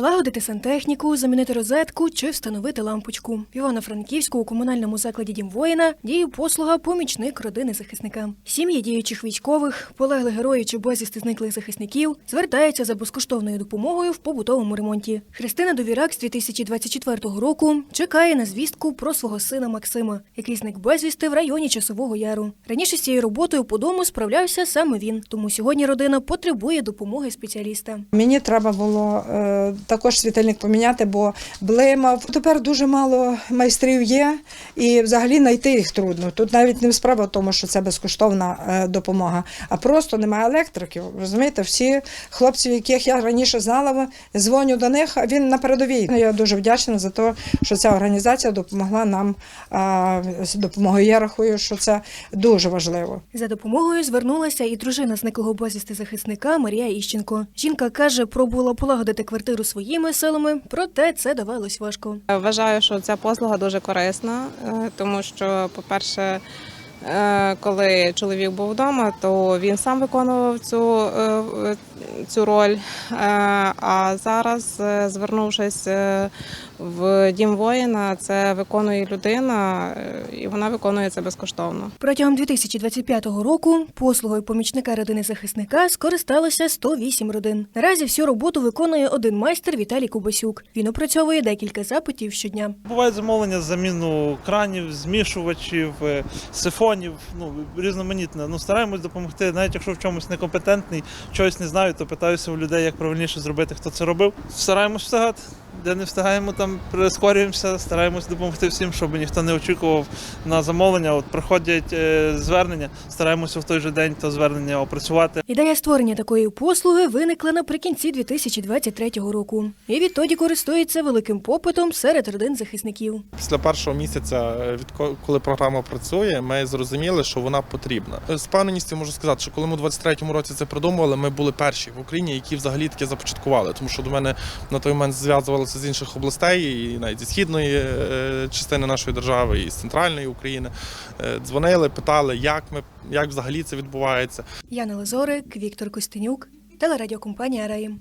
Полагодити сантехніку, замінити розетку чи встановити лампочку. В Івано-Франківську у комунальному закладі Дім воїна діє послуга помічник родини захисника. Сім'ї діючих військових, полеглих героїв чи безвісти зниклих захисників звертаються за безкоштовною допомогою в побутовому ремонті. Христина Довірак з 2024 року чекає на звістку про свого сина Максима, який зник безвісти в районі Часового Яру. Раніше з цією роботою по дому справлявся саме він, тому сьогодні родина потребує допомоги спеціаліста. Мені треба було е, також світильник поміняти, бо блимав. Тепер дуже мало майстрів є, і взагалі знайти їх трудно. Тут навіть не справа в тому, що це безкоштовна е, допомога, а просто немає електриків. Розумієте, всі хлопці, яких я раніше знала, дзвоню до них, а він на передовій. Я дуже вдячна за те, що ця організація допомогла нам з допомогою. Я рахую, що це дуже важливо. За допомогою звернулася і дружина зниклого безвісти захисника Марія Іщенко. Жінка каже, пробувала полагодити квартиру своїми силами, проте це давалось важко. Вважаю, що ця послуга дуже корисна, е, тому що, по-перше, е, коли чоловік був вдома, то він сам виконував цю, е, е, цю роль. Е, А зараз, е, звернувшись е, в дім воїна, це виконує людина, е, і вона виконує це безкоштовно. Протягом 2025 року послугою помічника родини захисника скористалося 108 родин. Наразі всю роботу виконує один майстер Віталій Кубасюк. Він опрацьовує декілька запитів щодня. Бувають замовлення заміну кранів, змішувачів, е, сифонів, ну різноманітне. Ну стараємось допомогти, навіть якщо в чомусь некомпетентний, чогось не знаю, то питаюся у людей, як правильніше зробити, хто це робив. Стараємось встигати. Де не встигаємо, там прискорюємося, стараємось допомогти всім, щоб ніхто не очікував на замовлення. От приходять е, звернення, стараємося в той же день то звернення опрацювати. Ідея створення такої послуги виникла наприкінці 2023 року. І відтоді користується великим попитом серед родин захисників. Після першого місяця, е, відко- коли програма працює, ми зрозуміли, що вона потрібна. Е, З певненістю можу сказати, що коли ми у 23-му році це придумували, ми були перші в Україні, які взагалі таке започаткували. Тому що до мене на той момент зв'язувалися з інших областей, і навіть зі східної е, частини нашої держави, і з центральної України. Е, Дзвонили, питали, як ми як взагалі це відбувається. Яна Лазорик, Віктор Костенюк, телерадіокомпанія Раїм.